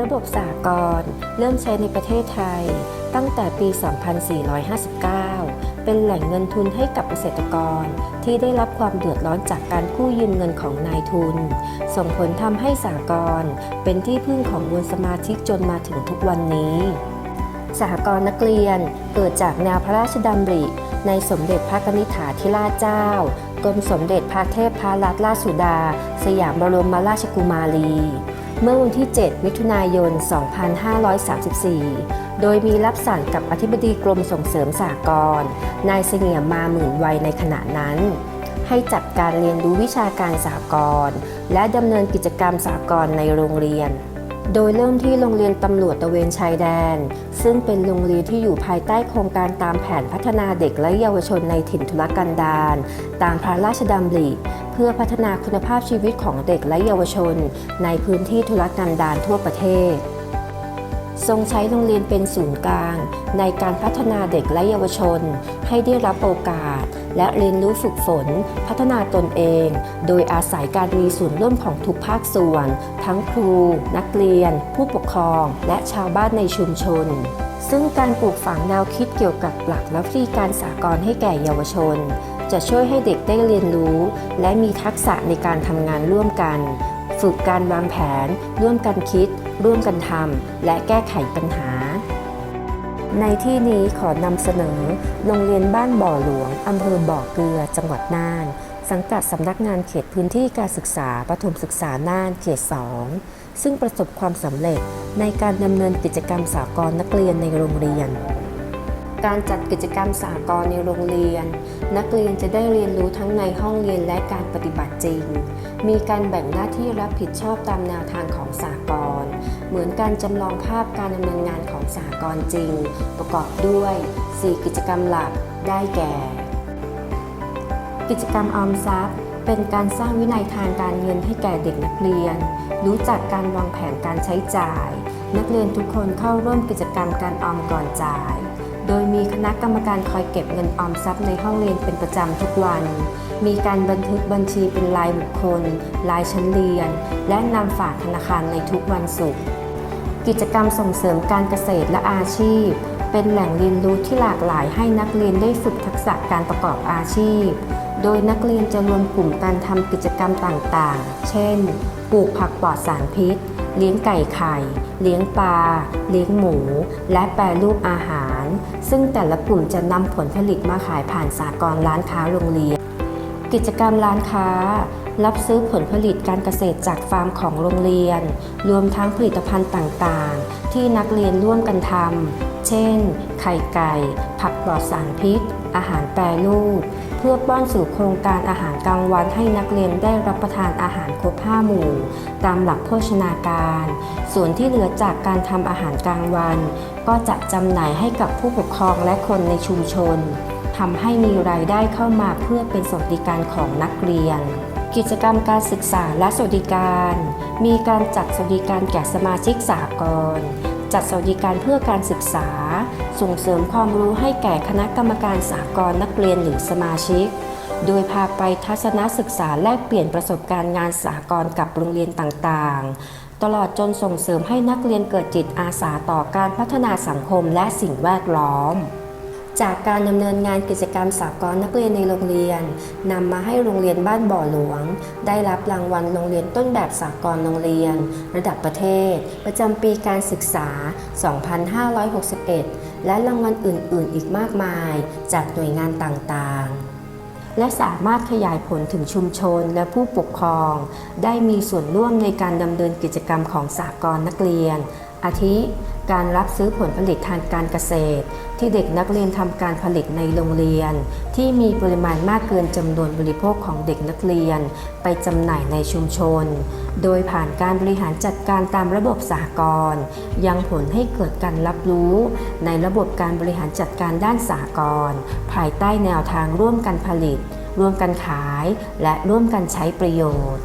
ระบบสหกรณ์เริ่มใช้ในประเทศไทย ตั้งแต่ปี 2459 เป็นแหล่งเงินทุนให้กับเกษตรกร ที่ได้รับความเดือดร้อนจากการกู้ยืมเงินของนายทุน ส่งผลทำให้สหกรณ์เป็นที่พึ่งของมวลสมาชิกจนมาถึงทุกวันนี้สหกรณ์นักเรียนเกิดจากแนวพระราชดำริ ในสมเด็จพระนิธิฐาธิราชเจ้ากรมสมเด็จพระเทพพระรัตนราชสุดา สยามบรมราชกุมารี เมื่อวันที่ 7 มิถุนายน 2534 โดยมีรับสั่งกับอธิบดีกรมส่งเสริมสหกรณ์นายเสงี่ยมมาหมื่นวัยในขณะนั้น ให้จัดการเรียนรู้วิชาการสหกรณ์และดำเนินกิจกรรมสหกรณ์ในโรงเรียน โดยเริ่มที่โรงเรียนตำรวจตะเวนชายแดน ซึ่งเป็นโรงเรียนที่อยู่ภายใต้โครงการตามแผนพัฒนาเด็กและเยาวชนในถิ่นทุรกันดารตามพระราชดำริเพื่อพัฒนาคุณภาพชีวิตของเด็กและเยาวชน ในพื้นที่ทุรกันดารทั่วประเทศ ทรงใช้โรงเรียนเป็นศูนย์กลาง ในการพัฒนาเด็กและเยาวชน ให้ได้รับโอกาสและเรียนรู้ฝึกฝน พัฒนาตนเอง โดยอาศัยการมีส่วนร่วมของทุกภาคส่วน ทั้งครู นักเรียน ผู้ปกครอง และชาวบ้านในชุมชนซึ่งการปลูกฝังแนวคิดเกี่ยวกับหลักและวิธีการสากลให้แก่เยาวชน จะช่วยให้เด็กได้เรียนรู้ และมีทักษะในการทำงานร่วมกัน ฝึกการวางแผน ร่วมกันคิด ร่วมกันทำและแก้ไขปัญหา ในที่นี้ขอนำเสนอ โรงเรียนบ้านบ่อหลวงอำเภอบ่อเกลือ จังหวัดน่าน สังกัดสำนักงานเขตพื้นที่การศึกษาประถมศึกษาน่านเขต 2 ซึ่งประสบความสำเร็จในการดำเนินกิจกรรมสากลนักเรียนในโรงเรียน การจัดกิจกรรมสากลในโรงเรียน นักเรียนจะได้เรียนรู้ทั้งในห้องเรียนและการปฏิบัติจริง มีการแบ่งหน้าที่รับผิดชอบตามแนวทางของสากล เหมือนการจำลองภาพการดำเนินงานของสากลจริง ประกอบด้วย 4 กิจกรรมหลักได้แก่ กิจกรรมออมทรัพย์ เป็นการสร้างวินัยทางการเงินให้แก่เด็กนักเรียน รู้จักการวางแผนการใช้จ่าย นักเรียนทุกคนเข้าร่วมกิจกรรมการออมก่อนจ่าย โดยมีคณะกรรมการคอยเก็บเงินออมทรัพย์ในห้องเรียนเป็นประจำทุกวันมีการบันทึกบัญชีเป็นรายบุคคล รายชั้นเรียน และนำฝากธนาคารในทุกวันศุกร์ กิจกรรมส่งเสริมการเกษตรและอาชีพ เป็นแหล่งเรียนรู้ที่หลากหลายให้นักเรียนได้ฝึกทักษะการประกอบอาชีพ โดยนักเรียนจะรวมกลุ่มการทำกิจกรรมต่างๆ เช่น ปลูกผักปลอดสารพิษ เลี้ยงไก่ไข่ เลี้ยงปลา เลี้ยงหมู และแปรรูปอาหาร ซึ่งแต่ละกลุ่มจะนำผลผลิตมาขายผ่านสากลร้านค้าโรงเรียน กิจกรรมร้านค้า รับซื้อผลผลิตการเกษตรจากฟาร์มของโรงเรียน รวมทั้งผลิตภัณฑ์ต่างๆ ที่นักเรียนร่วมกันทำ เช่น ไข่ไก่ ผักปลอดสารพิษ อาหารแปรรูป เพื่อป้อนสู่โครงการอาหารกลางวันให้นักเรียนได้รับประทานอาหารครบ5หมู่ ตามหลักโภชนาการ ส่วนที่เหลือจากการทำอาหารกลางวัน ก็จะจำหน่ายให้กับผู้ปกครองและคนในชุมชนทำให้มีรายได้เข้ามาเพื่อเป็นสวัสดิการของนักเรียน กิจกรรมการศึกษาและสวัสดิการ มีการจัดสวัสดิการแก่สมาชิกสากลจัดสวัสดิการเพื่อการศึกษา ส่งเสริมความรู้ให้แก่คณะกรรมการสากลนักเรียนหรือสมาชิก โดยพาไปทัศนศึกษาแลกเปลี่ยนประสบการณ์งานสากลกับโรงเรียนต่างๆ ตลอดจนส่งเสริมให้นักเรียนเกิดจิตอาสาต่อการพัฒนาสังคมและสิ่งแวดล้อม จากการดำเนินงานกิจกรรมสากลนักเรียนในโรงเรียนนำมาให้โรงเรียนบ้านบ่อหลวง ได้รับรางวัลโรงเรียนต้นแบบสากลโรงเรียน ระดับประเทศ ประจำปีการศึกษา 2561 และรางวัลอื่น ๆ อีกมากมาย จากหน่วยงานต่าง ๆและสามารถขยายผลถึงชุมชนและผู้ปกครอง ได้มีส่วนร่วมในการดำเนินกิจกรรมของสากลนักเรียน อาทิ การรับซื้อผลผลิตทางการเกษตร ที่เด็กนักเรียนทำการผลิตในโรงเรียน ที่มีปริมาณมากเกินจำนวนบริโภคของเด็กนักเรียน ไปจำหน่ายในชุมชน โดยผ่านการบริหารจัดการตามระบบสหกรณ์ยังผลให้เกิดการรับรู้ ในระบบการบริหารจัดการด้านสหกรณ์ภายใต้แนวทางร่วมกันผลิต ร่วมกันขาย และร่วมกันใช้ประโยชน์